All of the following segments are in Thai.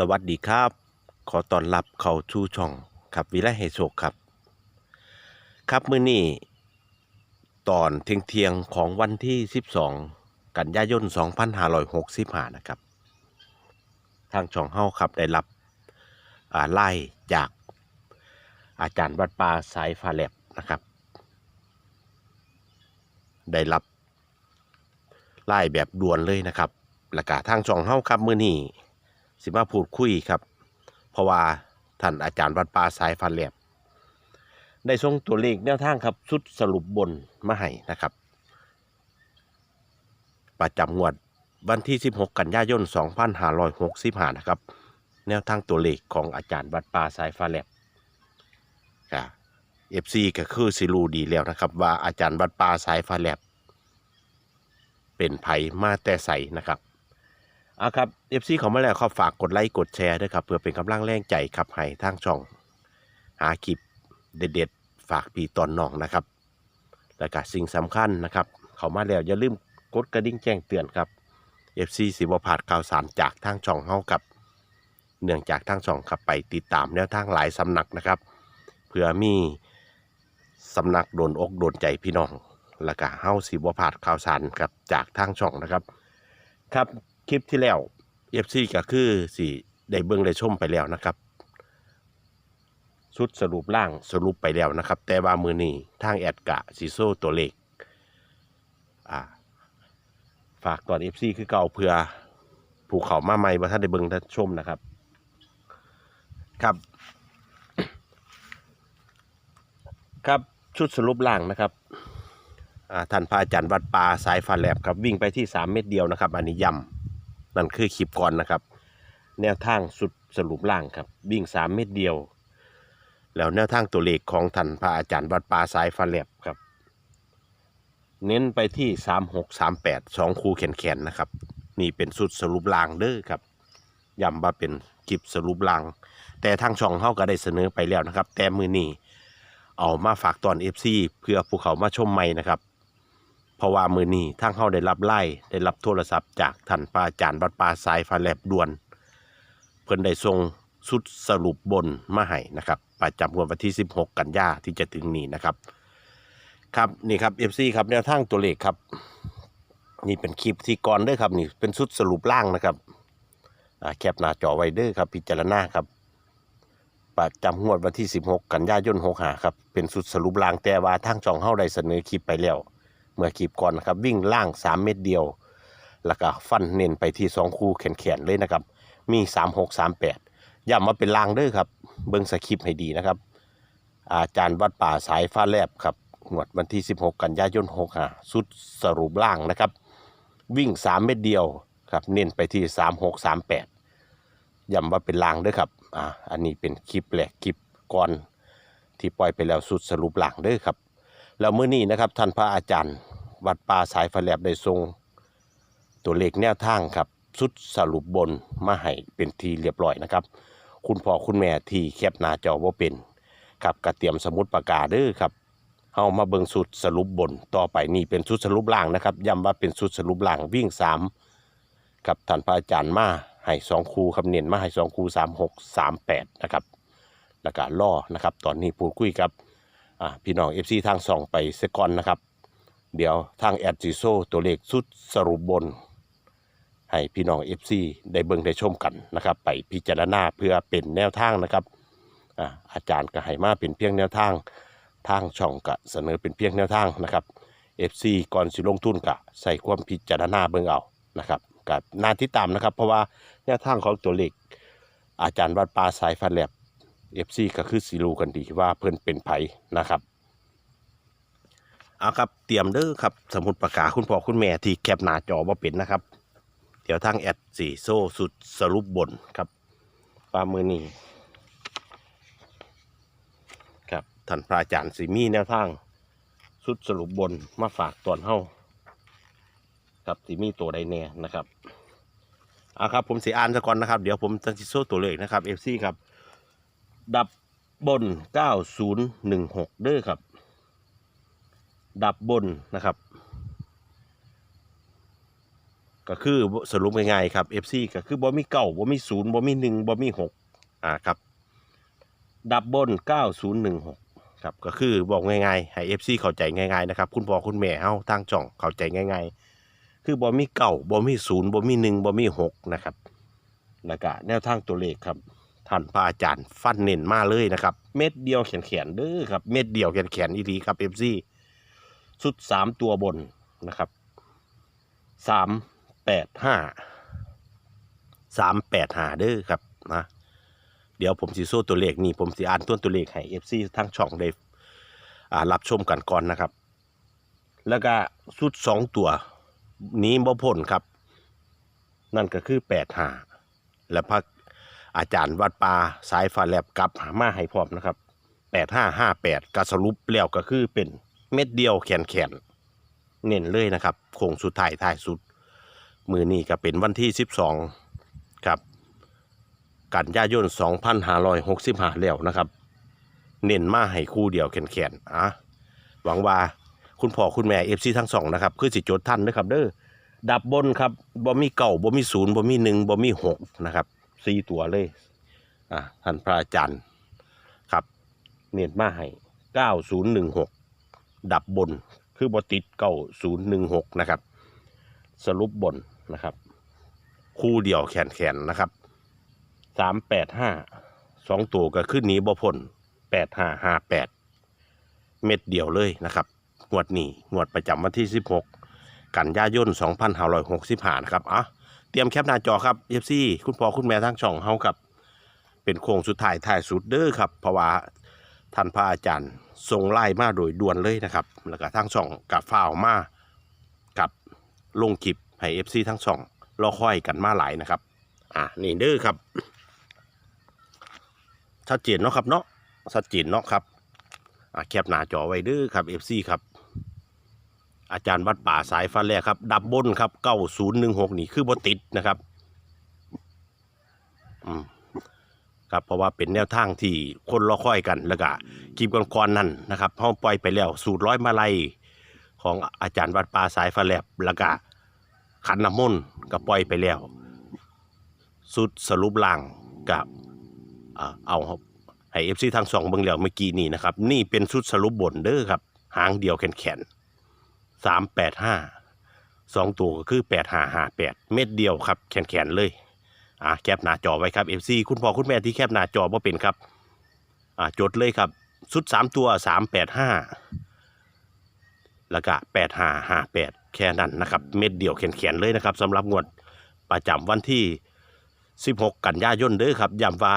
สวัสดีครับ ขอต้อนรับเข้าชูช่องครับวิไลให้โชคครับ ครับมื้อนี้ตอนเที่ยงเที่ยงของวันที่ 12 กันยายน 2565 นะครับ ทางช่องเฮาครับได้รับไล่จากอาจารย์วัดป่าสายฟ้าแลบนะครับ ได้รับไล่แบบด่วนเลยนะครับแล้วก็ทางช่องเฮาครับมื้อนี้ สิมาพูดคุยครับ เพราะว่าท่านอาจารย์วัดป่าสายฟันแหลบได้ส่งตัวเลขแนวทางครับชุดสรุปบนมาให้นะครับ ประจำงวดวันที่ 16 กันยายน 2565 นะครับ แนวทางตัวเลขของอาจารย์วัดป่าสายฟ้าแลบก็เอฟซีก็คือสิรูดีแล้วนะครับ ว่าอาจารย์วัดป่าสายฟ้าแลบเป็นไผมาแต่ใสนะครับ อาครับเอฟซีเขามาแล้วขอฝากกดไลค์กดแชร์ด้วยครับเพื่อเป็นกำลังแรงใจครับให้ทางช่อง หาคลิปเด็ดๆ ฝากปีตอนน้องนะครับ และก็สิ่งสำคัญนะครับ เขามาแล้วอย่าลืมกดกระดิ่งแจ้งเตือนครับเอฟซีสิบพลาดข่าวสารจากทางช่องเฮากับ เนื่องจากทางช่องขับไปติดตามแนวทางหลายสำนักนะครับเพื่อมีสำนักโดนอกโดนใจพี่น้อง แล้วก็เฮาสิบพลาดข่าวสารครับจากทางช่องนะครับ ครับ คลิปที่แล้วเอฟซีก็คือสิได้เบิ่งได้ชมไปแล้วนะครับ ชุดสรุปล่างสรุปไปแล้วนะครับ แต่ว่ามือนี้ทางแอดกะสีโซตัวเลขอ่าฝากตอนเอฟซีคือเก่าเพื่อผูเขามาใหม่ว่าท่านได้เบิ่งได้ชมนะครับ ครับ ครับชุดสรุปล่างนะครับท่านพระอาจารย์วัดป่าสายฟ้าแลบครับวิ่งไปที่ 3 เม็ดเดียวนะครับอันนี้ย้ำ นั่นคือคลิปก่อนนะครับ แนวทางสุดสรุปล่างครับวิ่ง3เม็ดเดียว แล้วแนวทางตัวเลขของท่านพระอาจารย์วัดป่าสายฟ้าแลบครับ เน้นไปที่3 6 3 8 2คูแขนๆนะครับ นี่เป็นสุดสรุปล่างเด้อครับย้ำว่าเป็นคลิปสรุปล่าง แต่ทางช่องเฮาก็ได้เสนอไปแล้วนะครับ แต่มือนี้เอามาฝากตอน FC เพื่อผู้เขามาชมใหม่นะครับ เพราะว่ามือนี้ทางเขาได้รับไล่ได้รับโทรศัพท์จากท่านพระอาจารย์วัดป่าสายฟ้าแลบด่วน เพิ่นได้ส่งสุดสรุปบนมาให้นะครับประจำวดวันที่ 16 กันยาที่จะถึงนี้นะครับ ครับนี่ครับ FC ครับแนวทางตัวเลขครับ นี่เป็นคลิปที่ก่อนเด้อครับนี่เป็นสุดสรุปล่างนะครับแคปหน้าจอไวเด้อครับพิจารณาครับประจำงวดวันที่ 16 กันยายน65ครับเป็นสุดสรุปล่างแต่ว่าทางช่องเฮาได้เสนอคลิปไปแล้ว เมื่อคลิปก่อนนะครับวิ่งล่าง 3 เม็ดเดียว แล้วก็ฟันเน้นไปที่2คู่แขนๆเลยนะครับ มี 3 6 3 8ย้ำมาเป็นล่างเด้อครับ เบิ่งสคริปต์ให้ดีนะครับ อาจารย์วัดป่าสายฟ้าแลบครับงวดวันที่ 16 กันยายน65สุดสรุปล่างนะครับ วิ่ง 3 เม็ดเดียวครับเน้นไปที่ 3 6 3 8ย้ำว่าเป็นล่างเด้อครับอ่าอันนี้เป็นคลิปแรกคลิปก่อนที่ปล่อยไปแล้วสุดสรุปล่างเด้อครับ แล้วมื้อนี้นะครับท่านพระอาจารย์ วัดป่าสายฟ้าแลบได้ทรง ตัวเลขแนวทางครับสุดสรุปบนมาให้เป็นทีเรียบร้อยนะครับ คุณพ่อคุณแม่ที่แคปหน้าจอว่าเป็นครับกระเตรียมสมุดปากกาเด้อครับเฮามาเบิงสุดสรุปบนต่อไปนี่เป็นสุดสรุปล่างนะครับย้ำว่าเป็นสุดสรุปล่างวิ่งสามครับท่านพระอาจารย์มาให้สองคูคำเนียนมาให้สองคูสามหกสามแปดนะครับแล้วก็ล่อนะครับ ตอนนี้พูดคุยกับ พี่น้อง FC ทางสองไปเซกอนนะครับ เดี๋ยวทางแอดจิโซตัวเลขสุดสรุปบน ให้พี่น้อง FC ได้เบิ่งได้ชมกันนะครับ ไปพิจารณาเพื่อเป็นแนวทางนะครับอ่าอาจารย์ก็ให้มาเป็นเพียงแนวทาง ทางช่องก็เสนอเป็นเพียงแนวทางนะครับ FC ก่อนสิลงทุนก็ใส่ความพิจารณาเบิ่งเอานะครับกับนาที่ตามนะครับ เพราะว่าแนวทางของตัวเลขอาจารย์วัดป่าสายฟันแหลบ เอฟซีก็คือสีรูกันดีว่าเพิ่นเป็นไผนะครับเอาครับเตรียมเด้อครับ สมุดประกาศคุณพ่อคุณแม่ที่แคปหน้าจอว่าเป็นนะครับ เดี๋ยวทางแอดสี่โซ่สุดสรุปบนครับปลามือนี้ครับท่านพระอาจารย์สีมีแนวทาง สุดสรุปบนมาฝากตอนเฮาครับสีมีตัวใดแน่นะครับเอาครับผมสีอ่านซะก่อนนะครับ เดี๋ยวผมจะสิโซ่ตัวเลขนะครับเอฟซีครับ ดับบน 9016 เด้อครับ ดับบนนะครับ ก็คือสรุปง่ายๆครับ FC ก็คือบ่มีเก้าบ่มีศูนย์บ่มีหนึ่งบ่มีหกอ่าครับ ดับบน 9016 ครับ ก็คือบอกง่ายๆ ให้ FC เข้าใจง่ายๆนะครับ คุณพ่อคุณแม่เฮาทางจ่องเข้าใจง่ายๆ คือบ่มีเก้าบ่มีศูนย์บ่มีหนึ่งบ่มีหกนะครับแล้วก็แนวทางตัวเลขครับ ท่านพระอาจารย์ฟันเน้นมาเลยนะครับ เม็ดเดียวแขนๆเด้อครับ เม็ดเดียวแขนๆอีหลีครับ FC สุดสามตัวบนนะครับสามแปดห้าสามแปดห้าเด้อครับนะเดี๋ยวผมสิโซ่ตัวเลขนี่ผมสิอ่านต้นตัวเลขให้ FC ทั้งช่องได้อ่ารับชมกันก่อนนะครับ แล้วก็สุดสองตัวนี้บ่พ้นครับ นั่นก็คือแปดห้าและพระ อาจารย์วัดป่าสายฟ้าแลบกลับมาให้พร้อมนะครับแปดห้าห้าแปดก็สรุปแล้วก็คือเป็นเม็ดเดียวแขนแขนๆเน้นเลยนะครับโค้งสุดท้ายท้ายสุด มือนี้ก็เป็นวันที่สิบสองครับกันยายน2565แล้วนะครับเน้นมาให้คู่เดียวแขนๆอะหวังว่าคุณพ่อคุณแม่เอฟซีทั้งสองนะครับคือสิจทย์ท่านนะครับเด้อดับบนครับบ่มีเก่าบ่มีศูนย์บ่มีหนึ่งบ่มีหกนะครับ สี่ตัวเลย อะท่านพระอาจารย์ครับ เน้นมาให้เก้าศูนย์หนึ่งหกดับบน คือบ่ติดเก้าศูนย์หนึ่งหกนะครับ สรุปบนนะครับ คู่เดียวแขนๆนนะครับสามแปดห้าสองตัวก็ขึ้นนี้บ่พ้นแปดห้าห้าแปดเม็ดเดียวเลยนะครับงวดนี้งวดประจำวันที่สิบหกกันยายนสองพันห้าร้อยหกสิบห้านะครับอะ เตรียมแคปหน้าจอครับเอฟซีคุณพ่อคุณแม่ทั้งช่องเฮาครับ เป็นโค้งสุดท้ายท้ายสุดเด้อครับ เพราะว่าท่านพระอาจารย์ทรงไล่มาโดยด่วนเลยนะครับ แล้วก็ทั้งช่องกับฝ้าวมากับลงคลิปให้เอฟซีทั้งช่องรอคอยกันมาหลายนะครับ อะนี่เด้อครับชัดเจนเนาะครับเนาะชัดเจนเนาะครับอะแคปหน้าจอไว้เด้อครับ FC ครับ อาจารย์วัดป่าสายฟ้าแลกครับ ดับบนครับเก้าศูนย์หนึ่งหกนี่คือบติดนะครับอืมครับเพราะว่าเป็นแนวทางที่คนรอคอยกันแล้วก็คลิปก่อนๆนั่นนะครับห้องปล่อยไปแล้วสูตรร้อยมาลัยของอาจารย์วัดป่าสายฟ้าแลบแล้วก็ขันน้ำมนต์ก็ปล่อยไปแล้ว สุดสรุปล่างกับเอาให้เอฟซีทางสองเบิ่งแล้วเมื่อกี้นี่นะครับ นี่เป็นชุดสรุปบนเด้อครับ หางเดียวแขนแขน สามแปดห้าสองตัวก็คือแปดห้าห้าแปดเม็ดเดียวครับแขนแขนเลยอ่าแคปหน้าจอไว้ครับเอฟซีคุณพ่อคุณแม่ที่แคปหน้าจอว่าเป็นครับอ่าจดเลยครับชุดสามตัวสามแปดห้าแล้วก็แปดห้าห้าแปดแค่นั้นนะครับ เม็ดเดียวแขนแขนเลยนะครับสำหรับงวดประจำวันที่ 16 กันยายนเด้อครับย้ำว่า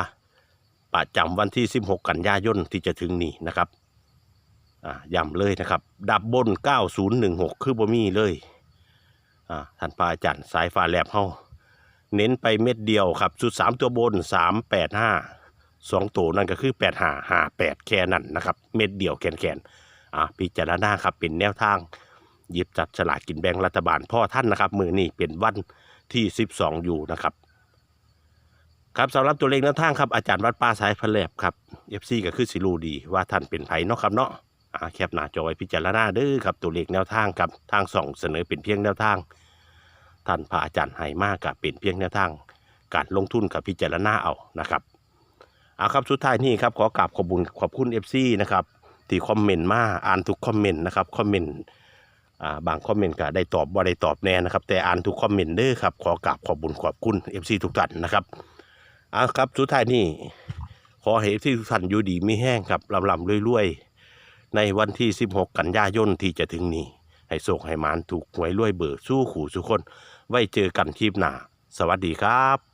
ประจำวันที่ 16 กันยายนที่จะถึงนี้นะครับ อ่าย้ำเลยนะครับ ดับบน 9016 คือบ่มีเลยอ่าท่านพระอาจารย์สายฟ้าแลบเฮาเน้นไปเม็ดเดียวครับสุด 3 ตัวบน 385 2 ตัวนั่นก็คือ 85 58 แค่นั้นนะครับ เม็ดเดียวแขนๆอ่าพิจารณาครับเป็นแนวทางหยิบจัดฉลากกินแบ่งรัฐบาลพ่อท่านนะครับ มือนี้เป็นวันที่ 12 อยู่นะครับครับสำหรับตัวเลขแนวทางครับอาจารย์วัดป่าสายพะแลบครับเอฟซีก็คือสิรูดีว่าท่านเป็นไผเนาะครับเนาะ อาแคปหน้าจอไว้พิจารณาเด้อครับตัวเลขแนวทางครับทางสองเสนอเป็นเพียงแนวทางท่านพระอาจารย์ให้มากกับเป็นเพียงแนวทาง การลงทุนกับพิจารณาเอานะครับเอาครับสุดท้ายนี่ครับขอกราบขอบคุญขอบคุณเอฟซีนะครับที่คอมเมนต์มาอ่านทุกคอมเมนต์นะครับคอมเมนต์อาบางคอมเมนต์ก็ได้ตอบบ่ได้ตอบแน่นะครับ แต่อ่านทุกคอมเมนต์เด้อครับขอกราบขอบคุญขอบคุณเอฟซีทุกท่านนะครับเอาครับสุดท้ายนี่ขอให้ที่ทุกท่านอยู่ดีไม่แห้งครับลำลำรวยๆ ในวันที่ 16 กันยายนที่จะถึงนี้ ให้โศกให้หมานถูกหวยรวยเบิกสู้ขู่สุคน ไว้เจอกันคลิปหน้า สวัสดีครับ